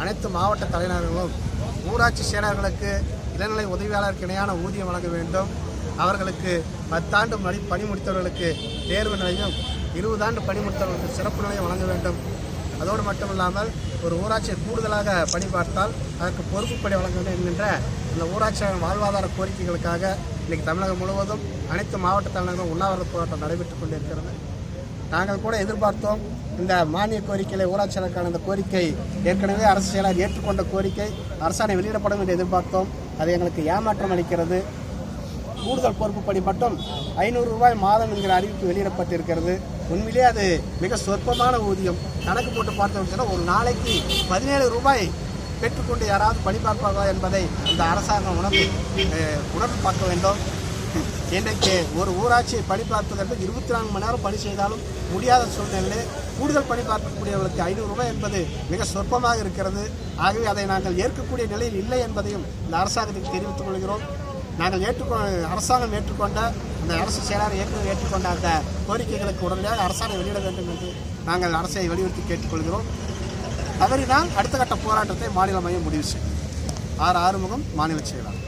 அனைத்து மாவட்ட தலைநகர்களும் ஊராட்சி செயலர்களுக்கு இளநிலை உதவியாளருக்கு இணையான ஊதியம் வழங்க வேண்டும். அவர்களுக்கு பத்தாண்டு பணி பணி முடித்தவர்களுக்கு தேர்வு நிலையும் இருபதாண்டு பணி முடித்தவர்களுக்கு சிறப்பு நிலையம் வழங்க வேண்டும். அதோடு மட்டுமில்லாமல் ஒரு ஊராட்சியை கூடுதலாக பணி பார்த்தால் அதற்கு பொறுப்புப்படி வழங்க வேண்டும் என்கின்ற இந்த ஊராட்சி வாழ்வாதார கோரிக்கைகளுக்காக இன்றைக்கு தமிழகம் முழுவதும் அனைத்து மாவட்ட தலைநகரும் உண்ணாவிரத போராட்டம் நடைபெற்றுக் கொண்டிருக்கிறது. நாங்கள் கூட எதிர்பார்த்தோம் இந்த மானிய கோரிக்கையில் ஊராட்சியாளருக்கான இந்த கோரிக்கை ஏற்கனவே அரசு செயலாளர் ஏற்றுக்கொண்ட கோரிக்கை அரசாணை வெளியிடப்படும் என்று எதிர்பார்த்தோம். அது எங்களுக்கு ஏமாற்றம் அளிக்கிறது. கூடுதல் பொறுப்புப்படி மட்டும் ஐநூறு ரூபாய் மாதம் என்கிற அறிவிப்பு வெளியிடப்பட்டிருக்கிறது. உண்மையிலே அது மிக சொற்பமான ஊதியம். கணக்கு போட்டு பார்த்தோம்னா ஒரு நாளைக்கு பதினேழு ரூபாய் பெற்றுக்கொண்டு யாராவது பணிபார்ப்பார்களா என்பதை இந்த அரசாங்கம் உணர்ந்து உணர்வு பார்க்க வேண்டும். இன்றைக்கு ஒரு ஊராட்சியை பணி பார்ப்பதற்கு இருபத்தி நான்கு மணி நேரம் பணி செய்தாலும் முடியாத சூழ்நிலையிலே கூடுதல் பணி பார்க்கக்கூடியவர்களுக்கு ஐநூறு ரூபாய் என்பது மிக சொற்பமாக இருக்கிறது. ஆகவே அதை நாங்கள் ஏற்கக்கூடிய நிலையில் இல்லை என்பதையும் இந்த அரசாங்கத்துக்கு தெரிவித்துக் கொள்கிறோம். நாங்கள் ஏற்றுக்கொ அரசாங்கம் ஏற்றுக்கொண்ட அந்த அரசு செயலாளர் ஏற்கனவே ஏற்றுக்கொண்ட அந்த கோரிக்கைகளுக்கு உடனடியாக அரசாணை வெளியிட வேண்டும் என்று நாங்கள் அரசை வலியுறுத்தி கேட்டுக்கொள்கிறோம் தவறினால் அடுத்த கட்ட போராட்டத்தை மாநில மையம் முடிவு செய்யும். ஆர் ஆறுமுகம் மாநில செயலாளர்.